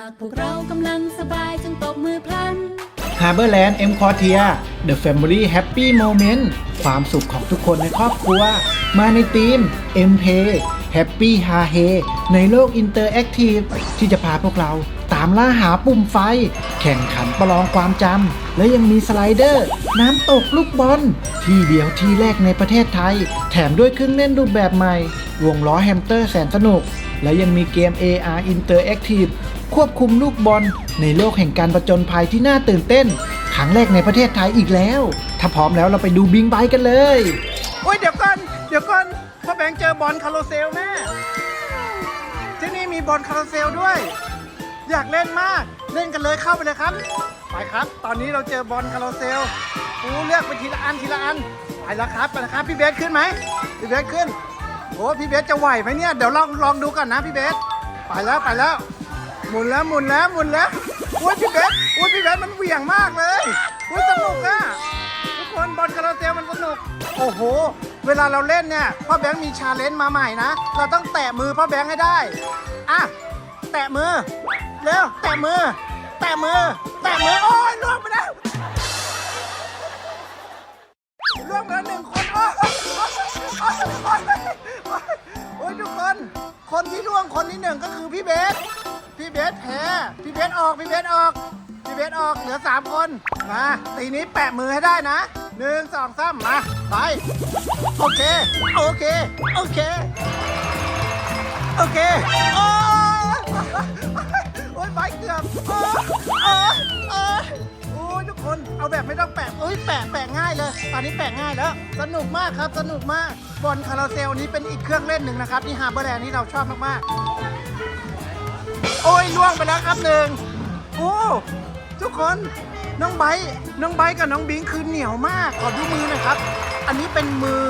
ากพวกเรากำลังสบายจงตบมือพลัน Harborland M Quartier The Family Happy Moment ความสุขของทุกคนในครอบครัว มาในทีม M Pay Happy h a h e ในโลก Interactive ที่จะพาพวกเราตามล่าหาปุ่มไฟ แข่งขันประลองความจำ และยังมีสไลเดอร์ น้ำตกลูกบอล ที่เดียวที่แรกในประเทศไทย แถมด้วยเครื่องเล่นรูปแบบใหม่ วงล้อแฮมสเตอร์แสนสนุก และยังมีเกม AR Interactive ควบคุมลูกบอล ในโลกแห่งการประจนภัยที่น่าตื่นเต้นครั้งแรกในประเทศไทยอีกแล้ว ถ้าพร้อมแล้วเราไปดูบิงไบกันเลย โอ้ยเดี๋ยวก่อนเดี๋ยวก่อนพ่อแบงค์เจอบอลคาร์โรเซลแม่ที่นี่มีบอลคาร์โรเซลด้วย อยากเล่นมากเล่นกันเลยเข้าไปเลยครับ ไปครับ ตอนนี้เราเจอบอลคาร์โรเซลกูเลือกไปทีละอันทีละอันไปแล้วครับไปแล้วครับพี่เบสขึ้นไหมพี่เบสขึ้นโอ้พี่เบสจะไหวไหมเนี่ยเดี๋ยวลองลองดูก่อนนะพี่เบสไปแล้วไปแล้ว หมุนแล้วหมุนแล้วหมุนแล้วอุ้ยพี่เบสอุ้ยพี่เบสมันเหวี่ยงมากเลยอุ้ยสนุกอะทุกคนบอลคาราเซลมันสนุก โอ้โห เวลาเราเล่นเนี่ยพ่อแบงค์มีชาเลนจ์มาใหม่นะ เราต้องแตะมือพ่อแบงค์ให้ได้อะแตะมือเร็วแตะมือ แตะมือ แตะมือโอ้ยล่วงไปแล้วล่วงแล้วหนึ่งคนโอ้ยโอ้ยโอ้ยโอ้ยโอ้ยโอ้ยทุกคน คนที่ล่วงคนที่หนึ่งก็คือพี่เบส พี่เบสแพ้พี่เบสออกพี่เบสออกพี่เบสออกเหลือสามคนมาตีนี้แปะมือให้ได้นะหนึ่งสองสามมาไปโอเคโอเคโอเคโอเคโอ้ยโอ้ยไปเกือบโอ้ยโอ้ยโอ้ยโอ้ยทุกคนเอาแบบไม่ต้องแปะเอ้ยแปะแปะง่ายเลย ตอนนี้แปะง่ายแล้ว สนุกมากครับสนุกมากบอลคาราเซลนี้เป็นอีกเครื่องเล่นหนึ่งนะครับที่ฮาร์เบอร์แลนด์ที่เราชอบมากๆ โอ้ยล่วงไปแล้วครับหนึ่งโอ้ทุกคนน้องไบร์ทน้องไบร์ทกับน้องบิงคือเหนียวมากขอดูมือหน่อยครับ อันนี้เป็นมือ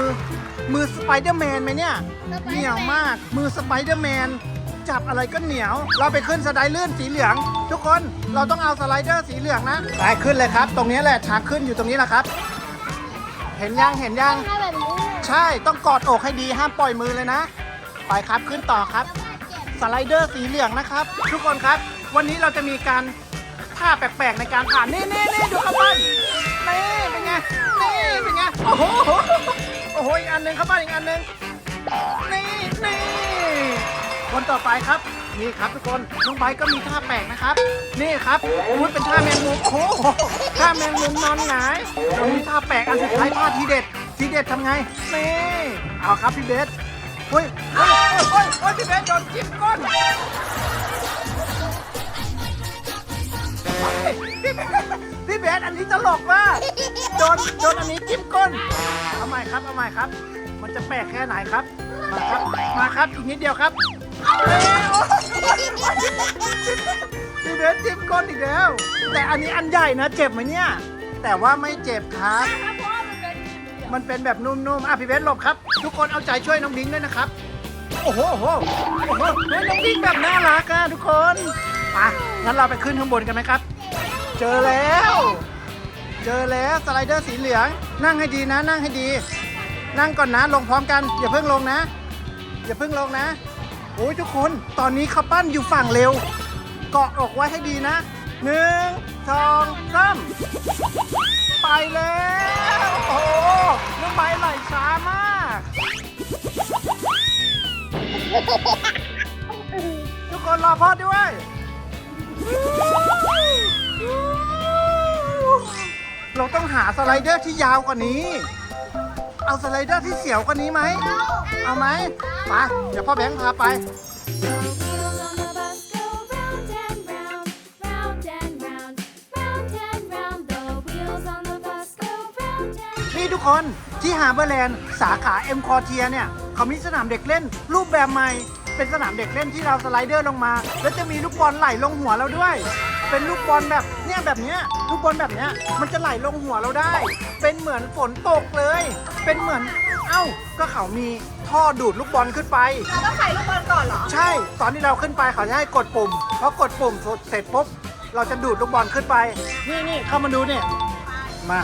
มือสไปเดอร์แมนไหมเนี่ยเหนียวมากมือสไปเดอร์แมนจับอะไรก็เหนียว เราไปขึ้นสไลเดอร์สีเหลือง ทุกคนเราต้องเอาสไลเดอร์สีเหลืองนะไปขึ้นเลยครับ ตรงนี้แหละฉากขึ้นอยู่ตรงนี้แหละครับ เห็นยังเห็นยังให้แบบนี้ ใช่ต้องกอดอกให้ดีห้ามปล่อยมือเลยนะ ไปครับขึ้นต่อครับส ไลเดอร์สีเหลืองนะครับ ทุกคนครับ วันนี้เราจะมีการท่าแปลกๆในการผ่านนี่นี่นี่ดูครับบ้านนี่เป็นไงนี่เป็นไงโอ้โหโอ้โหอีกอันหนึ่งครับบ้านอีกอันหนึ่งนี่นี่คนต่อไปครับนี่ครับทุกคนน้องไบก็มีท่าแปลกนะครับ นี่ครับอุ้ยเป็นท่าแมงมุมโอ้โหท่าแมงมุมนอนหงายเรามีท่าแปลกอันสุดท้ายท่าทีเด็ดทีเด็ดทำไงนี่เอาครับพี่เบส เฮ้ยเฮ้ยเฮ้ยเฮ้ยพี่เบสโดนจิ้มก้นพี่เบสพี่เบสอันนี้ตลกมากโดนโดนอันนี้จิ้มก้น เอาใหม่ครับ เอาใหม่ครับ มันจะแปลกแค่ไหนครับ มาครับ มาครับ อีกนิดเดียวครับเอ้ยพี่เบสจิ้มก้นอีกแล้ว แต่อันนี้อันใหญ่นะ เจ็บไหมเนี่ย แต่ว่าไม่เจ็บครับ มันเป็นแบบนุ่มๆ อะพี่เบสหลบครับ ทุกคนเอาใจช่วยน้องบิงด้วยนะครับ โอ้โหโอ้โหโอ้โหเฮ้ยน้องบิงแบบน่ารักอะทุกคนไปงั้นเราไปขึ้นข้างบนกันไหมครับ เจอแล้ว เจอแล้วสไลเดอร์สีเหลือง นั่งให้ดีนะ นั่งให้ดี นั่งก่อนนะ ลงพร้อมกัน อย่าเพิ่งลงนะ อย่าเพิ่งลงนะ โอ้ยทุกคน ตอนนี้เขาปั้นอยู่ฝั่งเร็ว เกาะอกไว้ให้ดีนะหนึ่งสองสาม ไปแล้ว โอ้โหน้ำใบไหลช้ามากทุกคนรอพ่อด้วยเราต้องหาสไลเดอร์ที่ยาวกว่านี้ เอาสไลเดอร์ที่เสียวกว่านี้ไหม เอาไหมไปเดี๋ยวพ่อแบงค์พาไป ทุกคนที่ฮาร์เบอร์แลนด์สาขาเอ็มคอเทียเนี่ยเขามีสนามเด็กเล่น รูปแบบใหม่ เป็นสนามเด็กเล่นที่เราสไลเดอร์ลงมา แล้วจะมีลูกบอลไหลลงหัวเราด้วย เป็นลูกบอลแบบเนี่ยแบบเนี้ยลูกบอลแบบเนี้ยมันจะไหลลงหัวเราได้ เป็นเหมือนฝนตกเลย เป็นเหมือนเอ้าก็เขามีท่อดูดลูกบอลขึ้นไป เราต้องใส่ลูกบอลก่อนเหรอ ใช่ ตอนที่เราขึ้นไปเขาจะให้กดปุ่มพอกดปุ่มเสร็จปุ๊บเราจะดูดลูกบอลขึ้นไป นี่นี่เข้ามาดูเนี่ยมา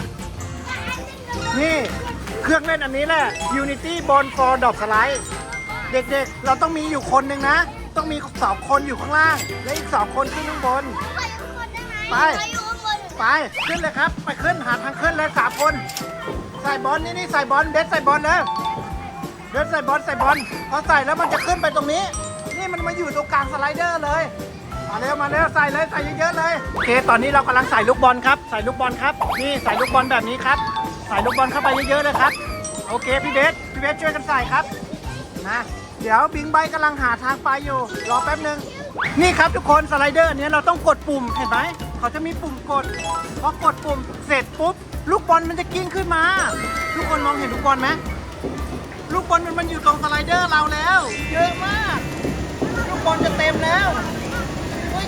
นี่เครื่องเล่นอันนี้แหละ Unity Ball for Drop Slide เด็กๆ เราต้องมีอยู่คนหนึ่งนะ ต้องมีสองคนอยู่ข้างล่าง และอีกสองคนขึ้นข้างบน ไป ไป ขึ้นเลยครับ ไปขึ้นหาทางขึ้นเลยสามคน ใส่บอลนี่นี่ใส่บอลเด็ดใส่บอลเลยเด็ดใส่บอลใส่บอลพอใส่แล้วมันจะขึ้นไปตรงนี้ นี่มันมาอยู่ตรงกลางสไลเดอร์เลยมาเร็วมาเร็วใส่เลยใส่เยอะๆเลยโอเคตอนนี้เรากำลังใส่ลูกบอลครับ ใส่ลูกบอลครับนี่ใส่ลูกบอลแบบนี้ครับ ใส่ลูกบอลเข้าไปเยอะๆเลยครับ โอเคพี่เบสพี่เบสช่วยกันใส่ครับนะเดี๋ยวบิงไบกำลังหาทางไปอยู่ รอแป๊บหนึ่งนี่ครับทุกคนสไลเดอร์เนี้ยเราต้องกดปุ่มเห็นไหมเขาจะมีปุ่มกดพอกดปุ่มเสร็จปุ๊บลูกบอลมันจะกิ้งขึ้นมา ทุกคนมองเห็นลูกบอลไหมลูกบอลมันมันอยู่ตรงสไลเดอร์เราแล้ว เยอะมาก ลูกบอลจะเต็มแล้ว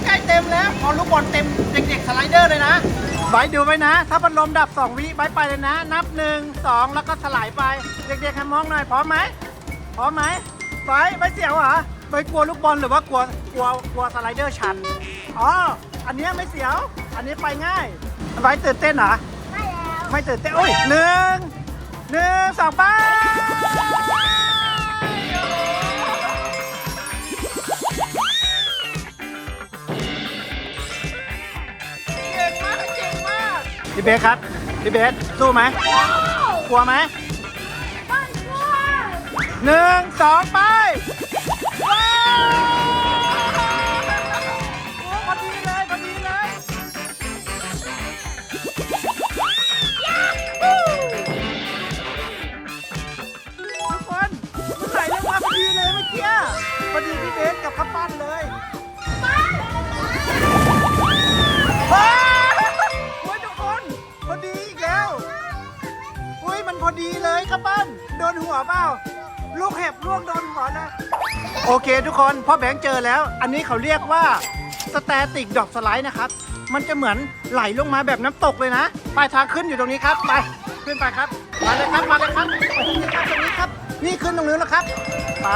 ใกล้เต็มแล้ว พอลูกบอลเต็มเด็กๆสไลเดอร์เลยนะ ไบร์ทดูไว้นะ ถ้าพัดลมดับ 2 วิไบร์ทไปเลยนะ นับ 1 2 แล้วก็สลายไป เด็กๆให้มองหน่อย พร้อมไหมพร้อมไหมไบร์ทไม่เสียวเหรอไบร์ทกลัวลูกบอลหรือว่ากลัวกลัวกลัวสไลเดอร์ชันอ๋อ อันเนี้ยไม่เสียว อันนี้ไปง่ายไบร์ทตื่นเต้นเหรอไม่ตื่นเต้นโอ้ยหนึ่งหนึ่งสองไป พี่เบสครับ พี่เบสสู้ไหมกลัวไหมหนึ่งสองไป ดีเลยข้าวปั้นโดนหัวเปล่าลูกเห็บร่วงโดนหัวเลยโอเคทุกคนพ่อแบงค์เจอแล้ว อันนี้เขาเรียกว่าสแตติกดอกสไลด์นะครับ มันจะเหมือนไหลลงมาแบบน้ำตกเลยนะปลายทางขึ้นอยู่ตรงนี้ครับไปขึ้นไปครับมาเลยครับมาเลยครับไปที่นี่ครับตรงนี้ครับ นี่ขึ้นตรงนู้นแล้วครับไป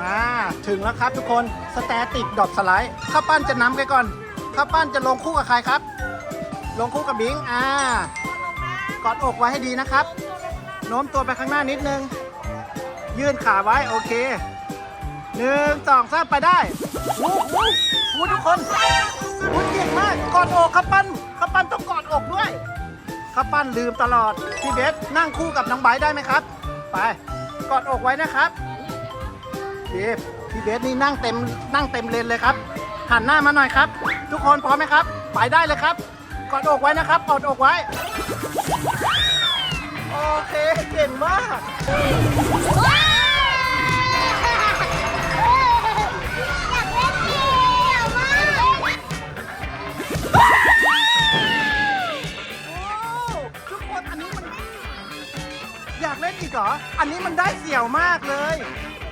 มาถึงแล้วครับทุกคนสแตติกดอกสไลด์ข้าวปั้นจะน้ำไปก่อนข้าวปั้นจะลงคู่กับใครครับ ลงคู่กับบิงอ่ากอดอกไว้ให้ดีนะครับ โน้มตัวไปข้างหน้านิดนึง ยื่นขาไว้โอเคหนึ่งสองสามไปได้วู้วู้วู้ทุกคนวู้เก่งมากกอดอกข้าวปั้นข้าวปั้นต้องกอดอกด้วยข้าวปั้นลืมตลอดพี่เบสนั่งคู่กับน้องไบได้ไหมครับ ไปกอดอกไว้นะครับพี่พี่เบสนี่นั่งเต็มนั่งเต็มเลนเลยครับหันหน้ามาหน่อยครับ ทุกคนพร้อมไหมครับ ไปได้เลยครับ กอดอกไว้นะครับกอดอกไว้ โอเคเก่งมากอ้ทุกคนอันนี้มัน อยากเล่นอีกเหรอ อันนี้มันได้เสี่ยวมากเลย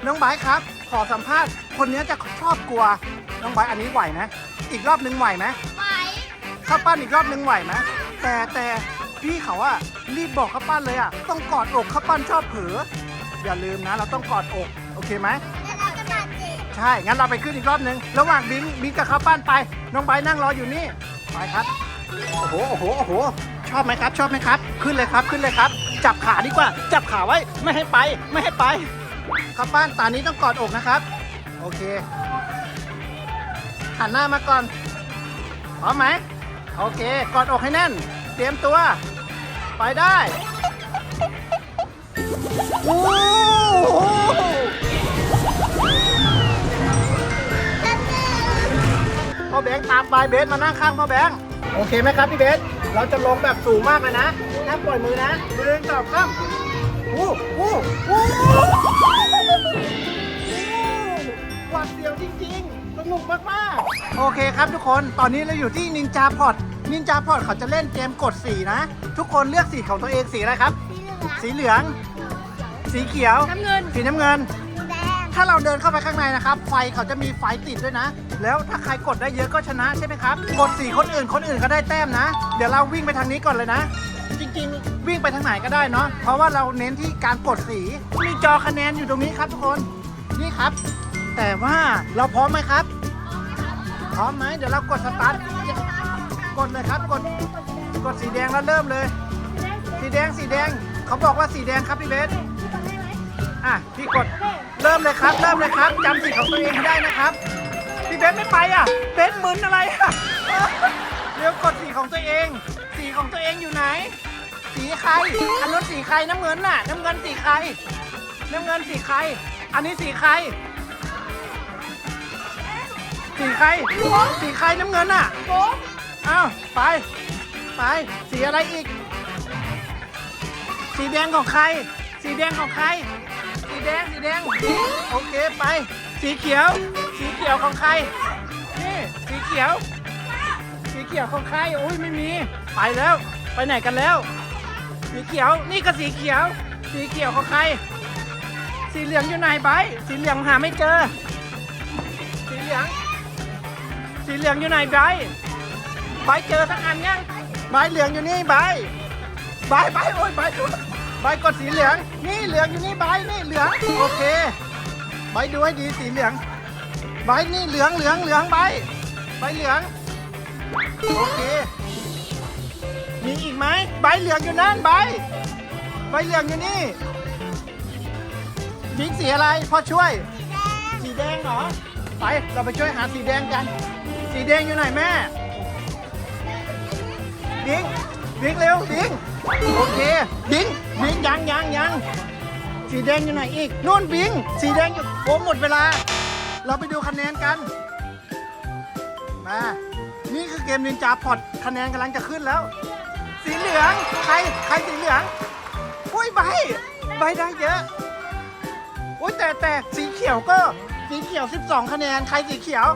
น้องไบร์ทครับ ขอสัมภาษณ์ คนนี้จะชอบกลัว น้องไบร์ทอันนี้ไหวไหมอีกรอบนึงไหวไหม ข้าวปั้นอีกรอบนึงไหวไหมแต่แต่พี่เขาอะรีบบอกข้าวปั้นเลยอะต้องกอดอกข้าวปั้นชอบเผลออย่าลืมนะ เราต้องกอดอกโอเคไหมใช่ งั้นเราไปขึ้นอีกรอบนึง ระหว่างบิงบิงกับข้าวปั้นไป น้องไบร์ทนั่งรออยู่นี่ไปครับ โอ้โหโอ้โหโอ้โห ชอบไหมครับ ชอบไหมครับ ขึ้นเลยครับ ขึ้นเลยครับ จับขาดีกว่า จับขาไว้ ไม่ให้ไป ไม่ให้ไป ข้าวปั้นตานี้ต้องกอดอกนะครับ โอเค หันหน้ามาก่อน พร้อมไหม โอเค กอดอกให้แน่น เตรียมตัว ไปได้โอ้โหพ่อแบงค์ตามไปเบสมานั่งข้างพ่อแบงค์โอเคไหมครับพี่เบส เราจะลงแบบสูงมากเลยนะห้ามปล่อยมือนะหนึ่งสองสามวู้วู้วู้หวาดเสียวจริงๆ สนุกมากๆ โอเคครับทุกคน ตอนนี้เราอยู่ที่นินจาพอด นินจาพอดเขาจะเล่นเกมกดสีนะ ทุกคนเลือกสีของตัวเองสีอะไรครับ สีเหลือง สีเขียว น้ำเงิน สีน้ำเงิน ถ้าเราเดินเข้าไปข้างในนะครับ ไฟเขาจะมีไฟติดด้วยนะ แล้วถ้าใครกดได้เยอะก็ชนะใช่ไหมครับ กดสีคนอื่นคนอื่นก็ได้แต้มนะ เดี๋ยวเราวิ่งไปทางนี้ก่อนเลยนะ จริงๆ วิ่งไปทางไหนก็ได้เนาะ เพราะว่าเราเน้นที่การกดสี มีจอคะแนนอยู่ตรงนี้ครับทุกคน นี่ครับ แต่ว่าเราพร้อมไหมครับ พร้อมไหมเดี๋ยวเรากดสตาร์ท กดเลยครับกดกดสีแดงแล้วเริ่มเลย สีแดงสีแดงเขาบอกว่าสีแดงครับพี่เบสอะอะพี่กดเริ่มเลยครับ เริ่มเลยครับจำสีของตัวเองให้ได้นะครับพี่เบสไม่ไปอะเบสมึนอะไรอะเร็วกดสีของตัวเอง สีของตัวเองอยู่ไหน สีใครอันนู้นสีใครน้ำเงินน่ะ น้ำเงินสีใครน้ำเงินสีใคร อันนี้สีใคร สีใคร สีใครน้ำเงินน่ะโบ๊ะ อ้าวไป ไป สีอะไรอีก สีแดงของใคร สีแดงของใคร สีแดง สีแดง โอเคไป สีเขียว สีเขียวของใคร นี่ สีเขียว สีเขียวของใครอุ้ยไม่มี ไปแล้ว ไปไหนกันแล้ว สีเขียว นี่ก็สีเขียว สีเขียวของใคร สีเหลืองอยู่ไหนใบร์ทสีเหลืองหาไม่เจอ สีเหลือง สีเหลืองอยู่ไหนใบรทใบร์ทเจอทั้งอันยังใบร์ทเหลืองอยู่นี่ใบร์ทใบร์ทใบร์ทโอ้ยใบร์ทใบร์ทกดสีเหลือง นี่เหลืองอยู่นี่ใบร์ทนี่เหลืองโอเคใบร์ทดูให้ดีสีเหลืองใบร์ทนี่เหลืองเหลืองเหลืองใบร์ทใบร์ทเหลืองโอเคมีอีกไหมใบร์ทเหลืองอยู่นั่นใบร์ทใบร์ทเหลืองอยู่นี่บิ๊กสีอะไรพ่อช่วย สีแดงเหรอไปเราไปช่วยหาสีแดงกัน สีแดงอยู่ไหนแม่ บิงบิงเร็วบิงโอเคบิงบิงยังยังยังสีแดงอยู่ไหนอีกนู่นบิงสีแดงอยู่โอ้หมดเวลา เราไปดูคะแนนกันมานี่คือเกมนินจาพอดคะแนนกำลังจะขึ้นแล้ว สีเหลืองใครใครสีเหลืองอุ้ยใบใบได้เยอะโอ้ยแต่แต่สีเขียวก็สีเขียว 12 คะแนนใครสีเขียว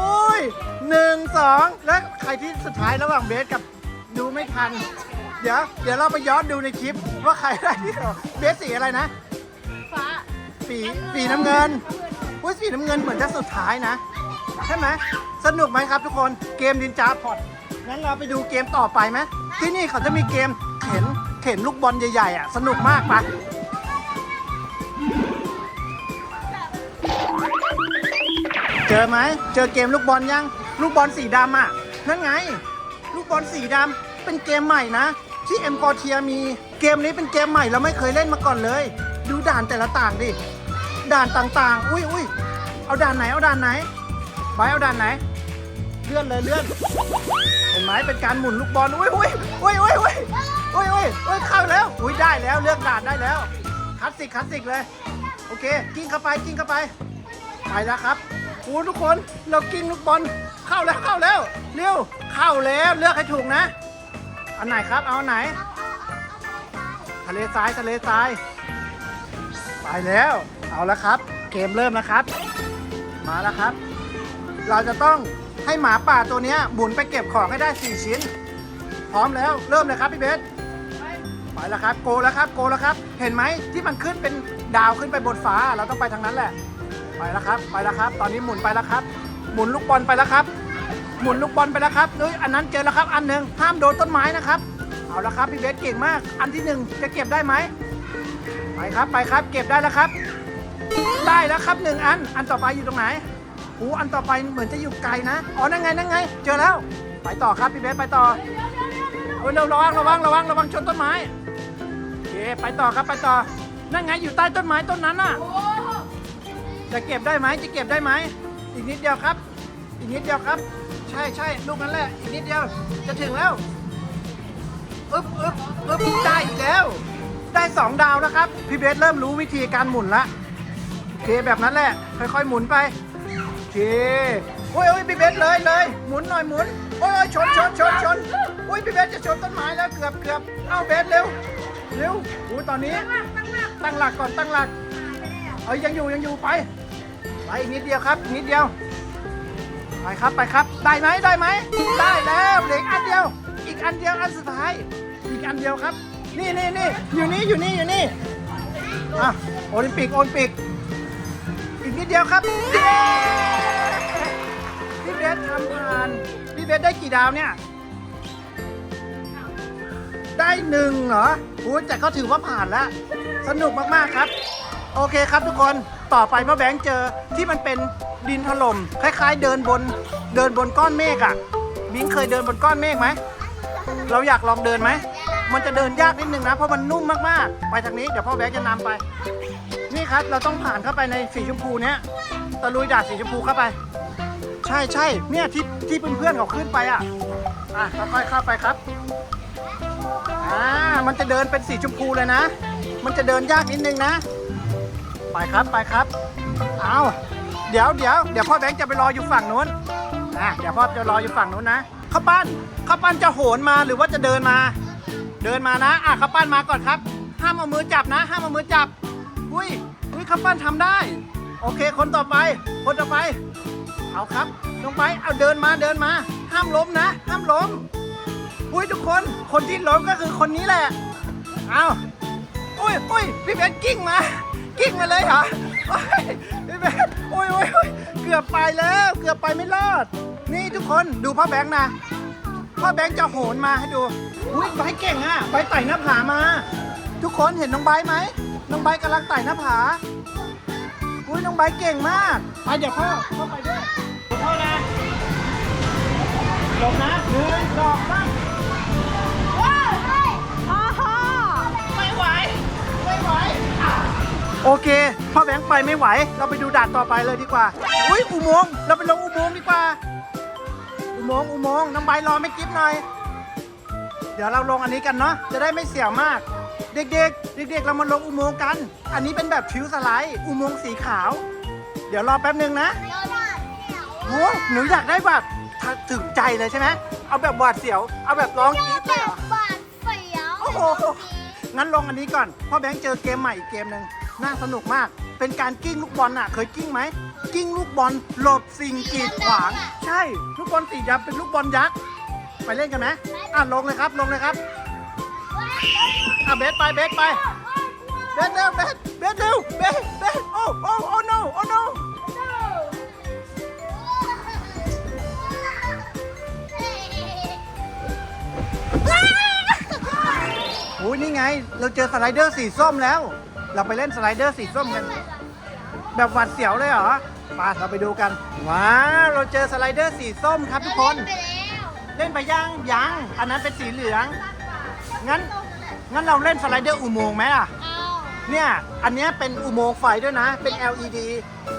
อ้ยหนึ่งสองแล้วใครที่สุดท้ายระหว่างเบสกับดูไม่ทัน เดี๋ยว เดี๋ยวเราไปย้อนดูในคลิปว่าใครได้ที่สองเบสสีอะไรนะ ฟ้าสีสีน้ำเงินอุ้ยสีน้ำเงินเหมือนจะสุดท้ายนะ ใช่ไหมสนุกไหมครับทุกคนเกมดินจาพอดงั้นเราไปดูเกมต่อไปไหมที่นี่เขาจะมีเกมเข็นเข็นลูกบอลใหญ่ๆอะ สนุกมากปะ เจอไหม เจอเกมลูกบอลยัง ลูกบอลสีดำอะ นั่นไง ลูกบอลสีดำเป็นเกมใหม่นะ ที่เอ็มกอเทียมี เกมนี้เป็นเกมใหม่เราไม่เคยเล่นมาก่อนเลย ดูด่านแต่ละต่างดิ ด่านต่างๆ อุ้ยอุ้ยเอาด่านไหน เอาด่านไหนไปเอาด่านไหน เลื่อนเลยเลื่อน เห็นไหมเป็นการหมุนลูกบอล อุ้ยอุ้ยอุ้ยอุ้ยอุ้ยอุ้ยอุ้ยอุ้ยเข้าแล้ว อุ้ยได้แล้วเลือกด่านได้แล้ว คลาสสิกคลาสสิกเลย โอเค กิ้งเข้าไปกิ้งเข้าไป ไปแล้วครับ โอ้ทุกคนเรากิ้งลูกบอลเข้าแล้วเข้าแล้วเร็วเข้าแล้วเลือกให้ถูกนะ อันไหนครับเอาอันไหน ทะเลทรายทะเลทรายไปแล้ว เอาแล้วครับ เกมเริ่มแล้วครับ มาแล้วครับ เราจะต้องให้หมาป่าตัวนี้หมุนไปเก็บของให้ได้ 4 ชิ้น พร้อมแล้วเริ่มเลยครับพี่เบสไปแล้วครับ โกแล้วครับ โกแล้วครับ เห็นไหมที่มันขึ้นเป็นดาวขึ้นไปบนฟ้า เราต้องไปทางนั้นแหละ ไปแล้วครับ ไปแล้วครับ ตอนนี้หมุนไปแล้วครับ หมุนลูกบอลไปแล้วครับ หมุนลูกบอลไปแล้วครับเฮ้ยอันนั้นเจอแล้วครับ อันหนึ่งห้ามโดนต้นไม้นะครับ เอาละครับพี่เบสเก่งมาก อันที่หนึ่งจะเก็บได้ไหมไปครับไปครับ เก็บได้แล้วครับ ได้แล้วครับหนึ่งอัน อันต่อไปอยู่ตรงไหนโอ้อันต่อไปเหมือนจะอยู่ไกลนะ อ๋อ นั่นไง นั่นไง เจอแล้ว ไปต่อครับพี่เบสไปต่อโอ้ยเร็วระวังระวังระวังระวังชนต้นไม้โอเคไปต่อครับไปต่อ นั่นไงอยู่ใต้ต้นไม้ต้นนั้นน่ะ จะเก็บได้ไหมจะเก็บได้ไหมอีกนิดเดียวครับ อีกนิดเดียวครับ ใช่ใช่ลูกนั้นแหละอีกนิดเดียวจะถึงแล้วอึ๊บอึ๊บอึ๊บได้อีกแล้ว ได้สองดาวนะครับพี่เบสเริ่มรู้วิธีการหมุนละโอเคแบบนั้นแหละ ค่อยๆหมุนไปโอเคโอ้ยโอ้ยพี่เบสเลยเลยหมุนหน่อยหมุนโอ้ยโอ้ยชนชนชนชนโอ้ยพี่เบสจะชนต้นไม้แล้วเกือบเกือบเอาเบสเร็วเร็วโอ้ยตอนนี้ตั้งหลักก่อนตั้งหลักเอ้ยยังอยู่ยังอยู่ไป ไปอีกนิดเดียวครับ นิดเดียว ไปครับไปครับ ได้ไหมได้ไหมได้แล้วเหลืออกอันเดียว อีกอันเดียวอันสุดท้าย อีกอันเดียวครับ นี่นี่นี่อยู่นี่อยู่นี่อยู่นี่อะโอลิมปิกโอลิมปิก อีกนิดเดียวครับพี่เบสทำผ่านพี่เบสได้กี่ดาวเนี่ย ได้หนึ่งเหรอโอ้แต่ก็ถือว่าผ่านแล้ว สนุกมาก ๆ ครับ โอเคครับทุกคนต่อไปเมื่อแบงค์เจอที่มันเป็นดินถล่มคล้ายๆ เดินบนเดินบนก้อนเมฆอะ่ะบิงเคยเดินบนก้อนเมฆไหมเราอยากลองเดินไหมมันจะเดินยากนิดนึงนะเพราะมันนุ่มมากๆ ไปทางนี้เดี๋ยวพ่อแบงค์จะนำไป นี่ครับเราต้องผ่านเข้าไปในสีชมพูเนี้ยตะลุยดานสีชมพูเข้าไป ใช่ใช่เนี่ยที่ที่เพื่อนๆเขาขึ้นไปอะอะค่อยเข้าไปครับอ่ามันจะเดินเป็นสีชมพูเลยนะ มันจะเดินยากนิดนึงนะ ไปครับไปครับ เอาเดี๋ยวเดี๋ยวเดี๋ยวพ่อแบงค์จะไปรออยู่ฝั่งนู้นนะเดี๋ยวพ่อจะรออยู่ฝั่งนู้นนะข้าวปั้นข้าวปั้นจะโหนมาหรือว่าจะเดินมา เดินมานะอะข้าวปั้นมาก่อนครับ ห้ามเอามือจับนะ ห้ามเอามือจับ อุ้ยอุ้ยข้าวปั้นทำได้ โอเคคนต่อไป คนต่อไป เอาครับลงไปเอาเดินมาเดินมา ห้ามล้มนะ ห้ามล้มอุ้ยทุกคนคนที่ล้มก็คือคนนี้แหละเอาอุ้ยอุ้ยพี่เบสกิ้งมา กิ้งมาเลยเหรอโอ้ยพี่เบสอุ้ยอุ้ยอุ้ยเกือบไปแล้ว เกือบไปไม่รอด นี่ทุกคนดูพ่อแบงค์นะ พ่อแบงค์จะโหนมาให้ดู อุ้ยไบร์ทเก่งอะไบร์ทไต่หน้าผามา ทุกคนเห็นน้องไบร์ทไหม น้องไบร์ทกำลังไต่หน้าผา อุ้ยน้องไบร์ทเก่งมาก ไปเดี๋ยวพ่อ พ่อไปด้วยเดี๋ยวพ่อนะลงนะหนึ่งสองสาม โอเคพ่อแบงค์ไปไม่ไหว เราไปดูด่านต่อไปเลยดีกว่า อุ้ยอุโมงค์เราไปลงอุโมงค์ดีกว่า อุโมงค์อุโมงค์น้องใบร์ทรอไม่กิฟหน่อย เดี๋ยวเราลงอันนี้กันเนาะจะได้ไม่เสี่ยวมาก เด็กๆ เด็กๆ เรามาลงอุโมงค์กัน อันนี้เป็นแบบชิวสไลด์อุโมงค์สีขาว เดี๋ยวรอแป๊บนึงนะโอ้หนูอยากได้แบบถึงใจเลยใช่ไหมเอาแบบหวาดเสียว เอาแบบร้องกรี๊ดเลยเหรอบาดเสียวโอ้โห งั้นลงอันนี้ก่อนพ่อแบงค์เจอเกมใหม่อีกเกมหนึ่ง น่าสนุกมาก เป็นการกิ้งลูกบอลน่ะ เคยกิ้งไหม กิ้งลูกบอลหลบสิ่งกีดขวาง ใช่ ลูกบอลสีดำเป็นลูกบอลยักษ์ ไปเล่นกันไหมอะลงเลยครับ ลงเลยครับ อะเบสไป เบสไป เบสเร็ว เบส เบสเร็ว เบส เบส โอ้ โอ้ โอ้ no โอ้ no โอ้ยนี่ไง เราเจอสไลเดอร์สีส้มแล้ว เราไปเล่นสไลเดอร์สีส้มกัน แบบหวัดเสียวเลยเหรอมาเราไปดูกันว้าวเราเจอสไลเดอร์สีส้มครับทุกคน เล่นไปยังยังอันนั้นเป็นสีเหลือง งั้นงั้นเราเล่นสไลเดอร์อุโมงค์ไหมล่ะเนี่ยอันนี้เป็นอุโมงค์ไฟด้วยนะ เป็น LED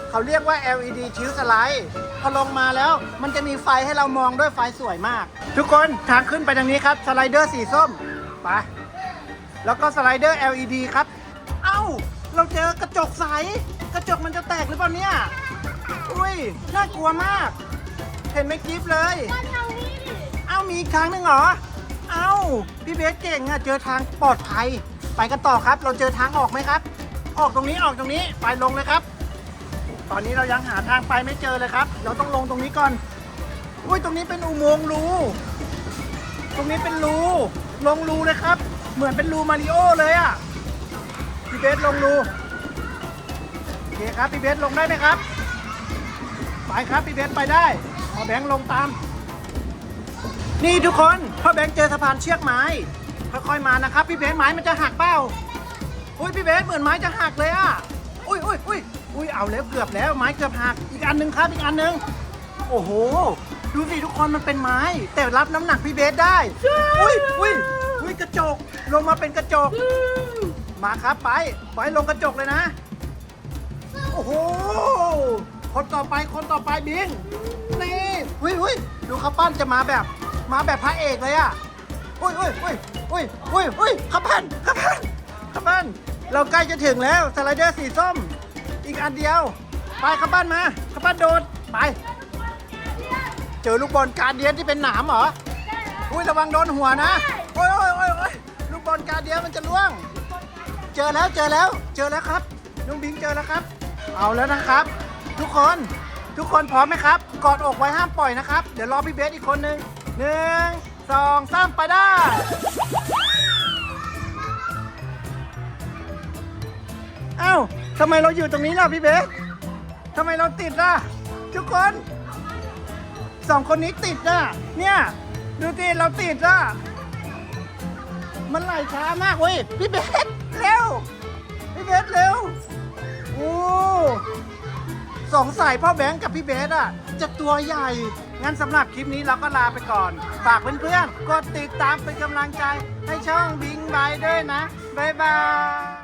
เขาเรียกว่า LED ชิวสไลด์พอลงมาแล้วมันจะมีไฟให้เรามองด้วยไฟสวยมาก ทุกคนทางขึ้นไปทางนี้ครับสไลเดอร์สีส้มไปแล้วก็สไลเดอร์ LED ครับ เอ้าเราเจอกระจกใส กระจกมันจะแตกหรือเปล่าเนี่ย อุ้ย น่ากลัวมาก เห็นไหมกิฟเลย เอ้ามีอีกทางหนึ่งเหรอ เอ้า พี่เบสเก่งอะเจอทางปลอดภัย ไปกันต่อครับ เราเจอทางออกไหมครับ ออกตรงนี้ออกตรงนี้ ไปลงเลยครับ ตอนนี้เรายังหาทางไปไม่เจอเลยครับ เราต้องลงตรงนี้ก่อน อุ้ย ตรงนี้เป็นอุโมงค์รู ตรงนี้เป็นรู ลงรูเลยครับ เหมือนเป็นรูมาริโอเลยอะ พี่เบสลงรูโอเคครับพี่เบสลงได้ไหมครับ ไปครับพี่เบสไปได้พอแบงค์ลงตาม นี่ทุกคนพ่อแบงค์เจอสะพานเชือกไม้ค่อยๆมานะครับ พี่เบสไม้มันจะหักเปล่าอุ้ยพี่เบสเหมือนไม้จะหักเลยอะอุ้ยอุ้ยอุ้ยอุ้ยเอาแล้วเกือบแล้วไม้เกือบหักอีกอันหนึ่งครับอีกอันหนึ่งโอ้โห ดูสิทุกคนมันเป็นไม้ แต่รับน้ำหนักพี่เบสได้ อุ้ยอุ้ยอุ้ยกระจกลงมาเป็นกระจก มาครับไปไปลงกระจกเลยนะ โอ้โห คนต่อไปคนต่อไปบิง นี่อุ้ยอุ้ยดูข้าวปั้นจะมาแบบมาแบบพระเอกเลยอะอุ้ยอุ้ยอุ้ยอุ้ยอุ้ยอุ้ยข้าวปั้นข้าวปั้นข้าวปั้นเราใกล้จะถึงแล้วสไลเดอร์สีส้ม อีกอันเดียว ไปข้าวปั้นมาข้าวปั้นโดดไป เจอลูกบอลการเดียนที่เป็นหนามเหรออุ้ยระวังโดนหัวนะโอ้ยโอ้ยโอ้ยโอ้ยลูกบอลการเดียนมันจะล่วง เจอแล้วเจอแล้ว เจอแล้วครับน้องบิงเจอแล้วครับ เอาแล้วนะครับ ทุกคนทุกคนพร้อมไหมครับ กอดอกไว้ห้ามปล่อยนะครับ เดี๋ยวรอพี่เบสอีกคนหนึ่งหนึ่งสองสามไปได้เอ้าทำไมเราอยู่ตรงนี้ล่ะพี่เบสทำไมเราติดล่ะ ทุกคนสองคนนี้ติดน่ะเนี่ย ดูสิเราติดอะ มันไหลช้ามากเว้ย พี่เบสเร็ว พี่เบสเร็ว โอ้สงสัยพ่อแบงค์กับพี่เบสอะ จะตัวใหญ่ งั้นสำหรับคลิปนี้เราก็ลาไปก่อน ฝากเพื่อนๆ กดติดตามเป็นกำลังใจให้ช่องบิงบายด้วยนะ บ๊ายบาย